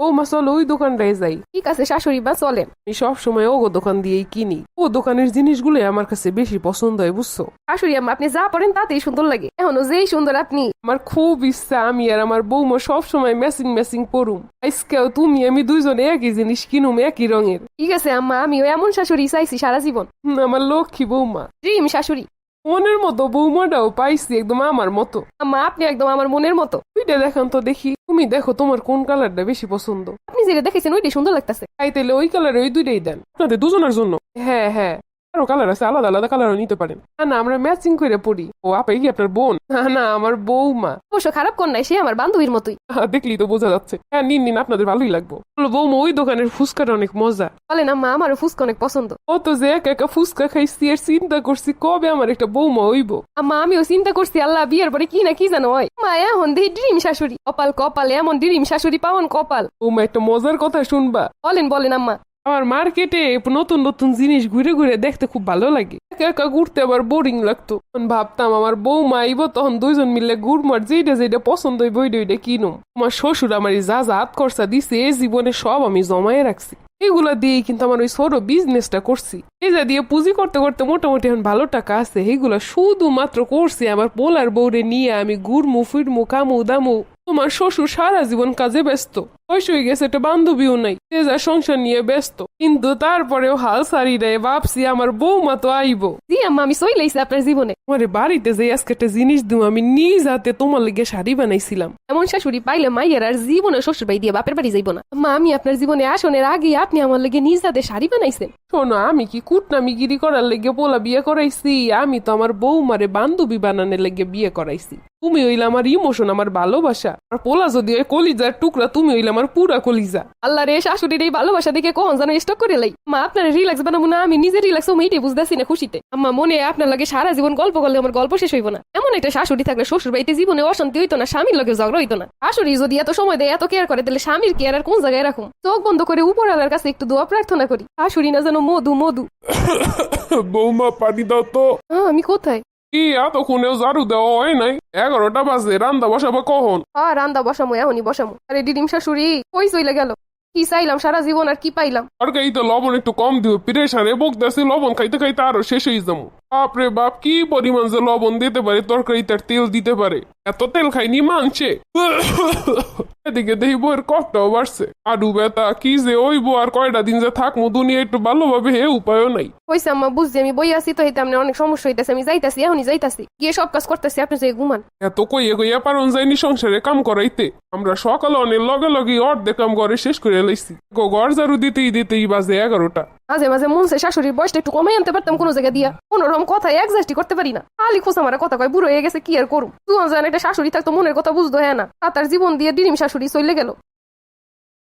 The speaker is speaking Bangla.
ও মা চলো ওই দোকানটায় যাই। ঠিক আছে শাশুড়ি বা চলেন। আমি সব সময় ওগো দোকান দিয়েই কিনি। ও দোকানের জিনিসগুলো আমার কাছে বেশি পছন্দ হয় বুঝছ? শাশুড়ি আম্মা আপনি যা পড়েন তাতেই সুন্দর লাগে। এখনও যেই সুন্দর আপনি। আমার খুব ইচ্ছা আমি আর আমার বৌমা সব সময় ম্যাচিং ম্যাচিং পরুম আজকেও তুমি আমি দুইজনে একই জিনিস কিনুম একই রঙের। ঠিক আছে আম্মা আমিও এমন শাশুড়ি চাইছি সারা জীবন। আমার লক্ষ্মী বৌমা। ড্রিম শাশুড়ি। মনের মতো বৌমাটাও পাইছি একদম আমার মতো। আম্মা আপনি একদম আমার মনের মতো। ওইটা দেখান তো দেখি। তুমি দেখো তোমার কোন কালারটা বেশি পছন্দ। আপনি যেটা দেখেছেন ওইটাই সুন্দর লাগতেছে। তাই তাহলে ওই কালার ওই দুইটাই দেন। আপনাদের দুজনের জন্য। হ্যাঁ হ্যাঁ। আরও কালার আছে আলাদা আলাদা কালারও নিতে পারেন। না না আমরা ম্যাচিং করে পড়ি। ও আপা কি আপনার বোন? না না আমার বৌমা। অবশ্য খারাপ কর নাই সে আমার বান্ধবীর মতোই। দেখলি তো বোঝা যাচ্ছে। হ্যাঁ নিন নিন আপনাদের ভালোই লাগবো। বলো, বৌমা ওই দোকানের ফুচকাটা অনেক মজা। বলেন আম্মা আমারও ফুসকা অনেক পছন্দ। ও তো যে একা একা ফুচকা খাইছি আর চিন্তা করছি কবে আমার একটা বৌমা হইব? আম্মা আমিও চিন্তা করছি আল্লাহ বিয়ের পরে কি না কি জানো হয়। মা এখন দেখি ড্রিম শাশুড়ি। কপাল কপাল এমন ড্রিম শাশুড়ি পাওন কপাল। বৌমা একটা মজার কথা শুনবা। বলেন বলেন আম্মা। আমার মার্কেটে নতুন নতুন জিনিস ঘুরে ঘুরে দেখতে খুব ভালো লাগে। একা একা ঘুরতে আবার বোরিং লাগতো। তখন ভাবতাম, আমার বৌমা আইব, তখন দুইজন মিলে ঘুরমার যেটা যেটা পছন্দ হইব ওইটা ওইটা কিনুম। আমার শ্বশুর আমার যা যা হাত খরচা দিছে, এই জীবনে সব আমি জমায়ে রাখছি। এগুলা দিয়েই কিন্তু আমার ওই ছোট বিজনেসটা করছি। এই যা দিয়ে পুঁজি করতে করতে মোটামুটি এখন ভালো টাকা আছে। এইগুলা শুধুমাত্র করছি আমার পোলার বউরে নিয়ে আমি ঘুরমু, ফিরমু কামু দামু। তোমার শ্বশুর সারা জীবন কাজে ব্যস্ত। বয়স হয়ে গেছে একটা বান্ধবীও নাই। সে যা সংসার নিয়ে ব্যস্ত। কিন্তু তারপরেও হাল সারি রে ভাবছি আমার বৌমা তো আইব। জি আম্মা আমি সই লাইছি আপনার জীবনে। আমার বাড়িতে যে আজকে একটা জিনিস দিও আমি নিজ হাতে তোমার লিগে শাড়ি বানাইছিলাম। এমন শাশুড়ি পাইলে মাইয়ের আর জীবনে শ্বশুর বাড়ি দিয়ে বাপের বাড়ি যাইব না। আম্মা আমি আপনার জীবনে আসনের আগে আপনি আমার লেগে নিজ হাতে শাড়ি বানাইছেন। শোনো আমি কি কুটনামিগিরি করার লেগে পোলা বিয়ে করাইছি? আমি তো আমার বৌমারে বান্ধবী বানানোর লেগে বিয়ে করাইছি। তুমি হইলে আমার ইমোশন আমার ভালোবাসা। আর পোলা যদি ওই কলিজার টুকরা তুমি হইলে আমার পুরা কলিজা। আল্লাহ রে শাশুড়ির এই ভালোবাসা দেখে কখন যেন স্টক করে লাই। মা আপনার রিল্যাক্স বানাবো না আমি নিজে রিল্যাক্স হব এইটাই বুঝতেছি না খুশিতে। আম্মা মনে হয় আপনার লাগে সারা জীবন গল্প করলে আমার গল্প শেষ হইব না। এমন একটা শাশুড়ি থাকলে শ্বশুর বাড়িতে জীবনে অশান্তি হইতো না স্বামীর লগে ঝগড়া হইতো না। শাশুড়ি যদি এত সময় দেয় এত কেয়ার করে তাহলে স্বামীর কেয়ার আর কোন জায়গায় রাখুন চোখ বন্ধ করে উপরওয়ালার কাছে একটু দোয়া প্রার্থনা করি। শাশুড়ি না যেন মধু মধু। বৌমা পানি দাও তো। হ্যাঁ আমি কোথায়? কি এতক্ষণেও ঝাড়ু দেওয়া হয় নাই? এগারোটা বাজে রান্দা বসাবো কখন? হ্যাঁ রান্দা বসামো এখনই বসামো। আরে ডিডিম শাশুড়ি কই চইলে গেল? কি চাইলাম সারা জীবন আর কি পাইলাম? তরকারি তো লবণ একটু কম দিও প্রেশারে বকতেছে লবণ খাইতে খাইতে আরও শেষ হয়ে যাব। বাপরে বাপ কি পরিমাণ যে লবণ দিতে পারে তরকারি তার তেল দিতে পারে? এত তেল খাইনি মানছে এদিকে দেখি বইয়ের কষ্টও বাড়ছে। আডু ব্যথা কি যে ওই বউ আর কয়টা দিন যে থাকব দুনিয়া একটু ভালোভাবে হে উপায়ও নাই। হইছে আম্মা বুঝছি আমি বই আছি তো হইতে অনেক সমস্যা হইতেছে আমি যাইতাছি এখনই যাইতাছি। গিয়ে সব কাজ করতেছি আপনি যে ঘুমান। এত কইয়ে কইয়া পারন যায়নি সংসারে কাম করাইতে। আমরা সকালে অনেক লগে লগে অর্ধেক কাম করে শেষ করে লাইছি। গো ঘর ঝাড়ু দিতেই দিতেই বাজে এগারোটা। মাঝে মাঝে মন চায় শাশুড়ির বয়সটা একটু কমাই আনতে পারতাম কোনো জায়গা দিয়া। কোনোরকম কথা একজাস্টই করতে পারি না। খালি খোঁজ আমার কথা কয় বুড়ো হয়ে গেছে কি আর করুম? তুই জান একটা শাশুড়ি থাকতো মনের কথা বুঝতো হ্যাঁ না? তার জীবন দিয়ে ডিরিম শাশুড়ি চলে গেল।